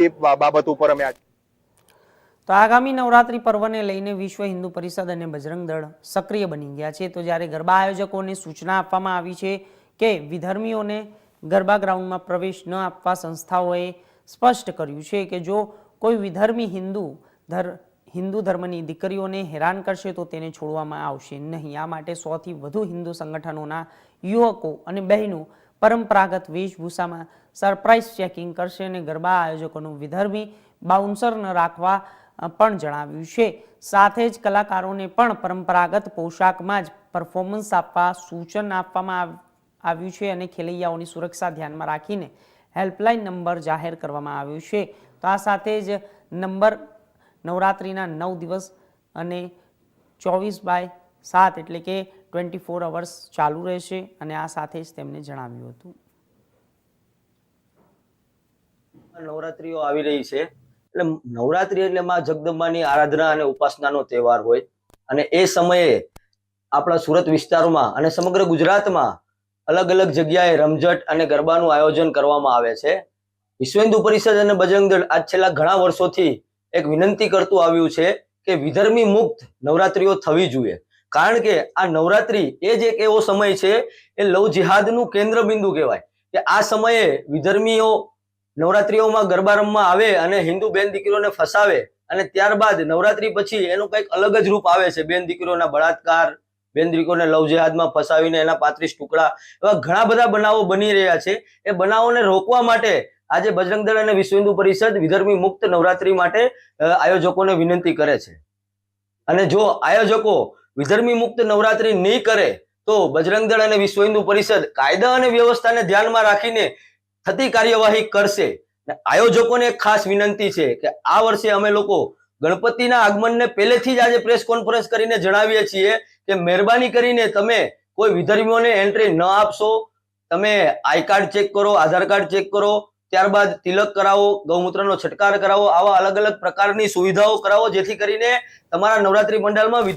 એ બાબત ઉપર અમે તો આગામી નવરાત્રી પર્વને લઈને વિશ્વ હિન્દુ પરિષદ અને બજરંગ દળ સક્રિય બની ગયા છે. તો જ્યારે ગરબા આયોજકોને સૂચના આપવામાં આવી છે કે વિધર્મીઓને ગરબા ગ્રાઉન્ડમાં પ્રવેશ ન આપવા સંસ્થાઓએ સ્પષ્ટ કર્યું છે કે જો કોઈ વિધર્મી હિન્દુ ધર, હિન્દુ ધર્મની દીકરીઓને હેરાન કરશે તો તેને છોડવામાં આવશે નહીં. આ માટે સોથી વધુ હિન્દુ સંગઠનોના યુવકો અને બહેનો પરંપરાગત વેશભૂષામાં સરપ્રાઇઝ ચેકિંગ કરશે અને ગરબા આયોજકોનું વિધર્મી બાઉન્સર ન રાખવા પણ જણાવ્યું છે. સાથે જ કલાકારોને પણ પરંપરાગત પોશાકમાં જ પરફોર્મન્સ આપવા, સૂચન આપવામાં આવ- આવ્યું છે અને ખેલૈયાઓની સુરક્ષા ધ્યાનમાં રાખીને હેલ્પલાઇન નંબર જાહેર કરવામાં આવ્યો છે. તો આ સાથે જ નંબર નવરાત્રિના નવ દિવસ અને ચોવીસ બાય સાત એટલે કે ટ્વેન્ટી ફોર અવર્સ ચાલુ રહેશે અને આ સાથે જ તેમણે જણાવ્યું હતું. નવરાત્રીઓ આવી રહી છે. એટલે નવરાત્રી એટલે માં જગદંબાની આરાધના અને ઉપાસનાનો તહેવાર હોય. અને એ સમયે આપણા સુરત વિસ્તારમાં અને સમગ્ર ગુજરાતમાં અલગ અલગ જગ્યાએ રમઝટ અને ગરબાનું આયોજન કરવામાં આવે છે. વિશ્વ હિન્દુ પરિષદ અને બજરંગ દળ આજ છેલ્લા ઘણા વર્ષોથી એક વિનંતી કરતું આવ્યું છે કે વિધર્મી મુક્ત નવરાત્રીઓ થવી જોઈએ. કારણ કે આ નવરાત્રી એ જ એક એવો સમય છે, એ લવ જિહાદનું કેન્દ્ર બિંદુ કહેવાય. કે આ સમયે વિધર્મીઓ નવરાત્રીઓમાં ગરબા રમવા આવે અને હિન્દુ બેન દીકરીઓને ફસાવે અને ત્યારબાદ નવરાત્રી પછી એનું કંઈક અલગ જ રૂપ આવે છે. બેન દીકરીઓના બળાત્કાર, બેન દીકરીઓને લવ જિહાદમાં ફસાવીને એના પાંત્રીસ ટુકડા એવા ઘણા બધા બનાવો બની રહ્યા છે. એ બનાવોને રોકવા માટે આજે બજરંગ દળ અને વિશ્વ હિન્દુ પરિષદ વિધર્મી મુક્ત નવરાત્રી માટે આયોજકોને વિનંતી કરે છે. અને જો આયોજકો વિધર્મી મુક્ત નવરાત્રી નહીં કરે, તો બજરંગ દળ અને વિશ્વ હિન્દુ પરિષદ કાયદા અને વ્યવસ્થાને ધ્યાનમાં રાખીને થતી કાર્યવાહી કરશે. આયોજકોને ખાસ વિનંતી છે કે આ વર્ષે અમે લોકો ગણપતિના આગમનને પહેલેથી જ આજે પ્રેસ કોન્ફરન્સ કરીને જણાવીએ છીએ કે મહેરબાની કરીને તમે કોઈ વિધર્મીઓને એન્ટ્રી ન આપશો. તમે આઈ કાર્ડ ચેક કરો, આધાર કાર્ડ ચેક કરો, ત્યારબાદ તિલક કરાવો, ગૌમૂત્રનો છટકાર કરાવો, આવા અલગ અલગ પ્રકારની સુવિધાઓ કરાવો, જેથી કરીને તમારા નવરાત્રી પંડાલમાં